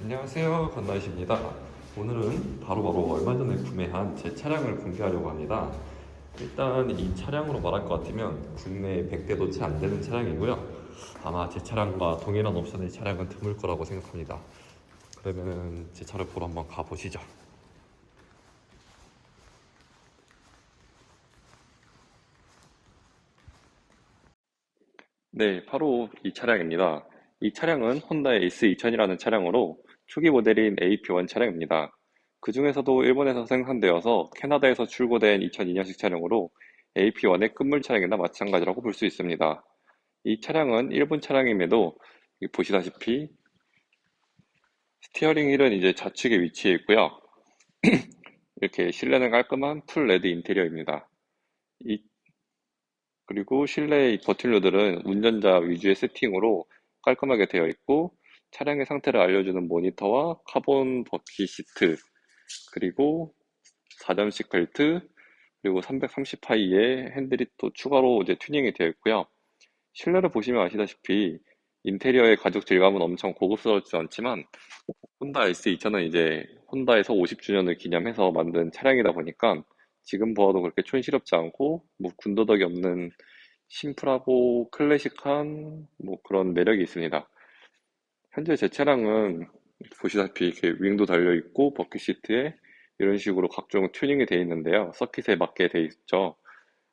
안녕하세요. 건나이십니다. 오늘은 바로 바로 얼마 전에 구매한 제 차량을 공개하려고 합니다. 일단 이 차량으로 말할 것 같으면 국내 100대도 채 안 되는 차량이고요. 아마 제 차량과 동일한 옵션의 차량은 드물 거라고 생각합니다. 그러면 제 차를 보러 한번 가보시죠. 네, 바로 이 차량입니다. 이 차량은 혼다의 S2000이라는 차량으로 초기 모델인 AP1 차량입니다. 그 중에서도 일본에서 생산되어서 캐나다에서 출고된 2002년식 차량으로 AP1의 끝물 차량이나 마찬가지라고 볼 수 있습니다. 이 차량은 일본 차량임에도 보시다시피 스티어링 휠은 이제 좌측에 위치해 있고요. 이렇게 실내는 깔끔한 풀 레드 인테리어입니다. 이 그리고 실내 이 버튼류들은 운전자 위주의 세팅으로 깔끔하게 되어 있고 차량의 상태를 알려주는 모니터와 카본 버킷 시트 그리고 4점식 벨트 그리고 330파이의 핸들이 또 추가로 이제 튜닝이 되어 있고요. 실내를 보시면 아시다시피 인테리어의 가죽 질감은 엄청 고급스럽지 않지만 혼다 S2000은 이제 혼다에서 50주년을 기념해서 만든 차량이다 보니까 지금 보아도 그렇게 촌스럽지 않고 뭐 군더더기 없는 심플하고 클래식한 뭐 그런 매력이 있습니다. 현재 제 차량은 보시다시피 이렇게 윙도 달려 있고 버킷 시트에 이런 식으로 각종 튜닝이 되어 있는데요. 서킷에 맞게 되어 있죠.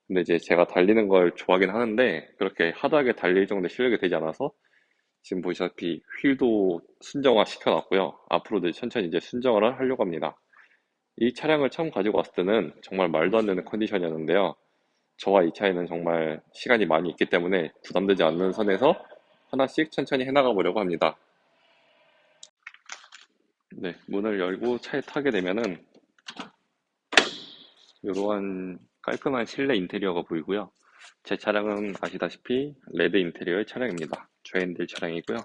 근데 이제 제가 달리는 걸 좋아하긴 하는데 그렇게 하드하게 달릴 정도의 실력이 되지 않아서 지금 보시다시피 휠도 순정화 시켜놨고요. 앞으로도 천천히 이제 순정화를 하려고 합니다. 이 차량을 처음 가지고 왔을 때는 정말 말도 안 되는 컨디션이었는데요. 저와 이 차이는 정말 시간이 많이 있기 때문에 부담되지 않는 선에서 하나씩 천천히 해나가 보려고 합니다. 네, 문을 열고 차에 타게 되면은 이러한 깔끔한 실내 인테리어가 보이고요. 제 차량은 아시다시피 레드 인테리어의 차량입니다. 좌핸들 차량이고요.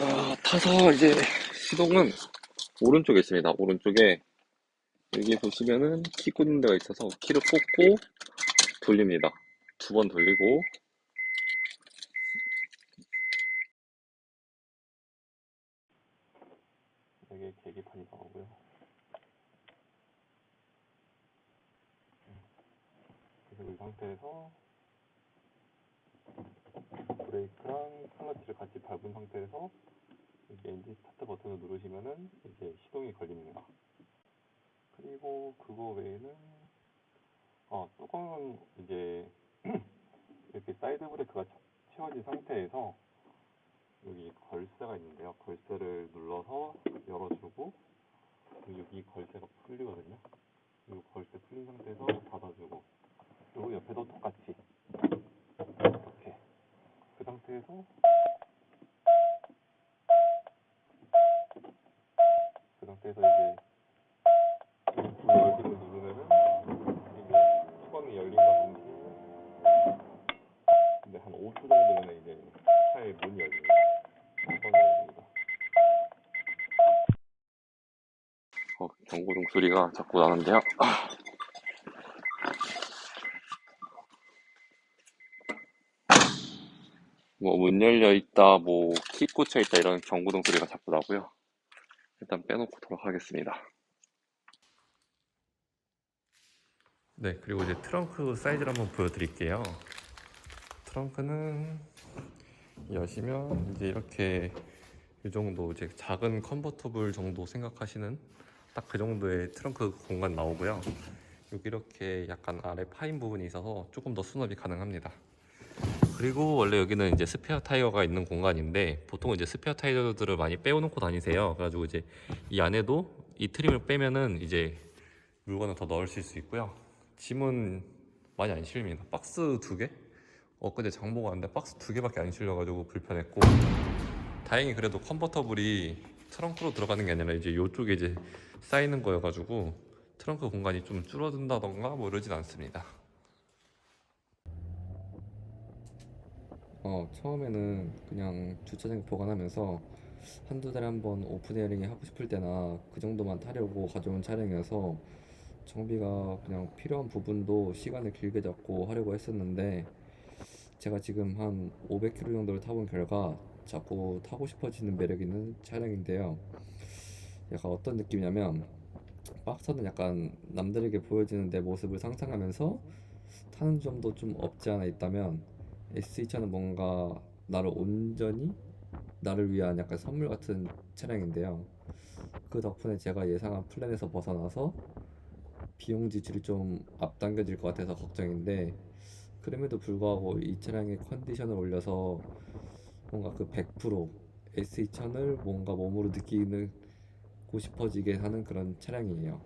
아, 타서 이제 시동은 오른쪽에 있습니다. 오른쪽에 여기 보시면은 키 꽂는 데가 있어서 키를 꽂고 돌립니다. 두 번 돌리고 여기 계기판이 나오고요. 그래서 이 상태에서 브레이크랑 클러치를 같이 밟은 상태에서 여기 엔진 스타트 버튼을 누르시면은 이제 시동이 걸립니다. 그리고 그거 외에는 어, 뚜껑은 이제 이렇게 사이드 브레이크가 채- 채워진 상태에서 여기 걸쇠가 있는데요. 걸쇠를 눌러서 열어주고 여기 걸쇠가 풀리거든요. 이 걸쇠 풀린 상태에서 닫아주고 그리고 옆에도 똑같이 이렇게 그 상태에서 그 상태에서 이제 불 열기를 누르면은 이게 뚜껑이 열린다 동시에 근데 한 5초 정도면 이제 차의 문이 열립니다. 뚜껑이 열립니다. 어, 경고등 소리가 자꾸 나는데요. 아. 뭐문 열려 있다, 뭐 키 꽂혀 있다 이런 경고등 소리가 자꾸 나고요. 일단 빼놓고 돌아가겠습니다. 네, 그리고 이제 트렁크 사이즈를 한번 보여드릴게요. 트렁크는 여시면 이제 이렇게 이 정도 이제 작은 컨버터블 정도 생각하시는 딱 그 정도의 트렁크 공간 나오고요. 여기 이렇게 약간 아래 파인 부분이 있어서 조금 더 수납이 가능합니다. 그리고 원래 여기는 이제 스페어 타이어가 있는 공간인데 보통 이제 스페어 타이어들을 많이 빼놓고 다니세요. 그래가지고 이제 이 안에도 이 트림을 빼면은 이제 물건을 더 넣으실 수 있고요. 짐은 많이 안 실립니다. 박스 두 개? 엊그제 장보고 왔는데 박스 두 개밖에 안 실려가지고 불편했고 다행히 그래도 컨버터블이 트렁크로 들어가는 게 아니라 이제 이쪽에 이제 쌓이는 거여가지고 트렁크 공간이 좀 줄어든다던가 뭐 이러진 않습니다. 어, 처음에는 그냥 주차장 보관하면서 한두 달에 한 번 오픈 에어링이 하고 싶을 때나 그 정도만 타려고 가져온 차량이어서 정비가 그냥 필요한 부분도 시간을 길게 잡고 하려고 했었는데 제가 지금 한 500km 정도를 타본 결과 자꾸 타고 싶어지는 매력 있는 차량인데요. 약간 어떤 느낌이냐면 박스터는 약간 남들에게 보여지는 내 모습을 상상하면서 타는 점도 좀 없지 않아 있다면 S2000은 뭔가 나를 온전히 나를 위한 약간 선물 같은 차량인데요. 그 덕분에 제가 예상한 플랜에서 벗어나서 비용 지출이 좀 앞당겨질 것 같아서 걱정인데 그럼에도 불구하고 이 차량의 컨디션을 올려서 뭔가 그 100% S2000을 뭔가 몸으로 느끼고 싶어지게 하는 그런 차량이에요.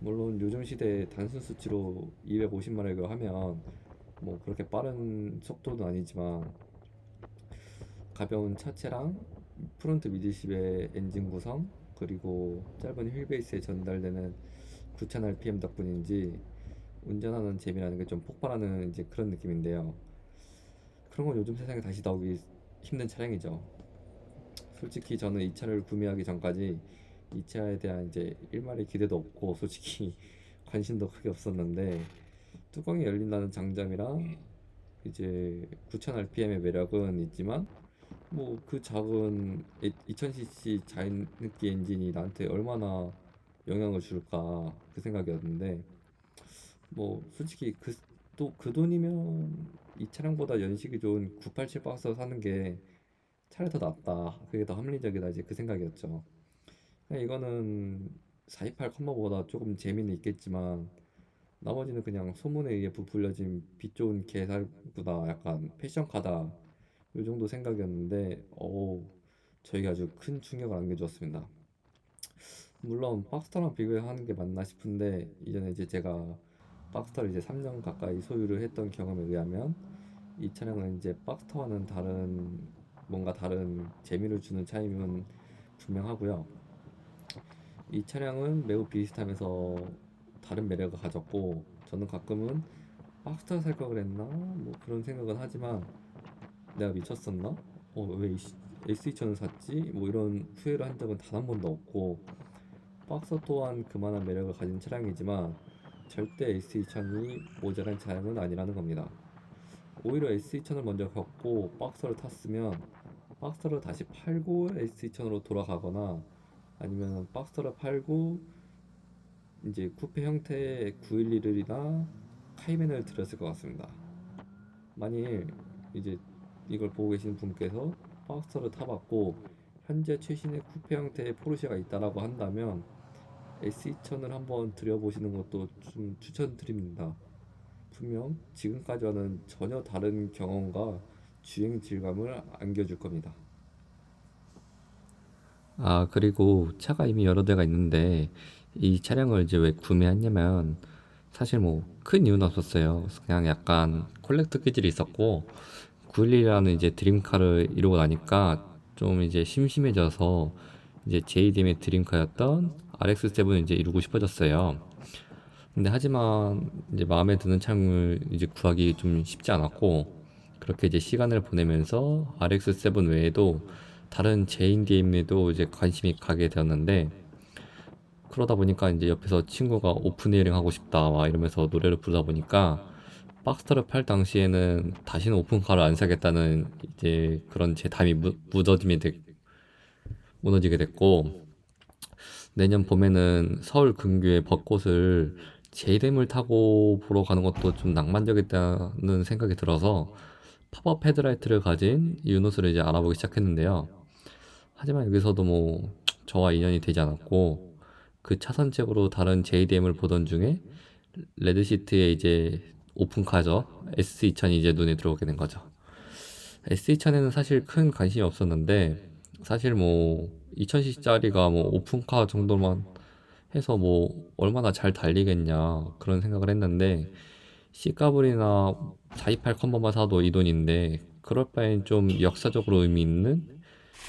물론 요즘 시대에 단순 수치로 250마력을 하면 뭐 그렇게 빠른 속도는 아니지만 가벼운 차체랑 프론트 미드십의 엔진 구성 그리고 짧은 휠베이스에 전달되는 9000rpm 덕분인지 운전하는 재미라는 게 좀 폭발하는 이제 그런 느낌인데요. 그런 건 요즘 세상에 다시 나오기 힘든 차량이죠. 솔직히 저는 이 차를 구매하기 전까지 이 차에 대한 이제 일말의 기대도 없고 솔직히 관심도 크게 없었는데 뚜껑이 열린다는 장점이랑 이제 9000rpm의 매력은 있지만 뭐 그 작은 2000cc 자인느끼 엔진이 나한테 얼마나 영향을 줄까 그 생각이었는데 뭐 솔직히 그 또그 돈이면 이 차량보다 연식이 좋은 987 박스 사는 게 차라리 더 낫다. 그게 더 합리적이다. 이제 그 생각이었죠. 그냥 이거는 428 컴버보다 조금 재미는 있겠지만 나머지는 그냥 소문에 의해 부풀려진 빛 좋은 개살구다 약간 패션카다. 요 정도 생각이었는데 오 저에게 아주 큰 충격을 안겨주었습니다. 물론 박스터랑 비교하는 게 맞나 싶은데 이전에 이제 제가 박스터를 이제 3년 가까이 소유를 했던 경험에 의하면 이 차량은 이제 박스터와는 다른 뭔가 다른 재미를 주는 차임은 분명하고요. 이 차량은 매우 비슷하면서 다른 매력을 가졌고 저는 가끔은 박스터 살 걸 그랬나 뭐 그런 생각은 하지만 내가 미쳤었나? 어, 왜 S2000을 샀지? 뭐 이런 후회를 한 적은 단 한 번도 없고 박스 또한 그만한 매력을 가진 차량이지만 절대 S2000이 모자란 차량은 아니라는 겁니다. 오히려 S2000을 먼저 겪고 박스를 탔으면 박스를 다시 팔고 S2000으로 돌아가거나 아니면 박스를 팔고 이제 쿠페 형태의 911이나 카이맨을 들였을 것 같습니다. 만일 이제 이걸 보고 계시는 분께서 박스터를 타봤고 현재 최신의 쿠페 형태의 포르쉐가 있다라고 한다면 S2000을 한번 들여보시는 것도 좀 추천드립니다. 분명 지금까지와는 전혀 다른 경험과 주행 질감을 안겨줄 겁니다. 아, 그리고 차가 이미 여러 대가 있는데 이 차량을 이제 왜 구매했냐면 사실 뭐 큰 이유는 없었어요. 그냥 약간 콜렉터 기질이 있었고 911이라는 이제 드림카를 이루고 나니까 좀 이제 심심해져서 이제 JDM의 드림카였던 RX7을 이제 이루고 싶어졌어요. 근데 하지만 이제 마음에 드는 차량을 이제 구하기 좀 쉽지 않았고 그렇게 이제 시간을 보내면서 RX7 외에도 다른 JDM에도 이제 관심이 가게 되었는데 그러다 보니까 이제 옆에서 친구가 오픈 에어링 하고 싶다 막 이러면서 노래를 부르다 보니까 박스터를 팔 당시에는 다시는 오픈카를 안 사겠다는 이제 그런 제 담이 무, 무너지게 됐고 내년 봄에는 서울 근교의 벚꽃을 제이뎀을 타고 보러 가는 것도 좀 낭만적이다는 생각이 들어서 팝업 헤드라이트를 가진 유노스를 이제 알아보기 시작했는데요. 하지만 여기서도 뭐 저와 인연이 되지 않았고 그 차선책으로 다른 JDM을 보던 중에 레드시트에 이제 오픈카죠. S2000이 이제 눈에 들어오게 된 거죠. S2000에는 사실 큰 관심이 없었는데 사실 뭐 2000cc짜리가 뭐 오픈카 정도만 해서 뭐 얼마나 잘 달리겠냐 그런 생각을 했는데 C가블이나 428 컨버만 사도 이 돈인데 그럴 바엔 좀 역사적으로 의미 있는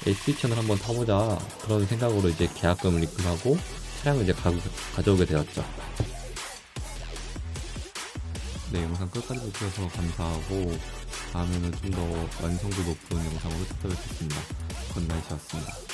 S2000을 한번 타보자 그런 생각으로 이제 계약금을 입금하고 차량을 이제 가, 가져오게 되었죠. 네, 영상 끝까지 보셔서 감사하고 다음에는 좀 더 완성도 높은 영상으로 찾아뵙겠습니다. 건나이씨였습니다.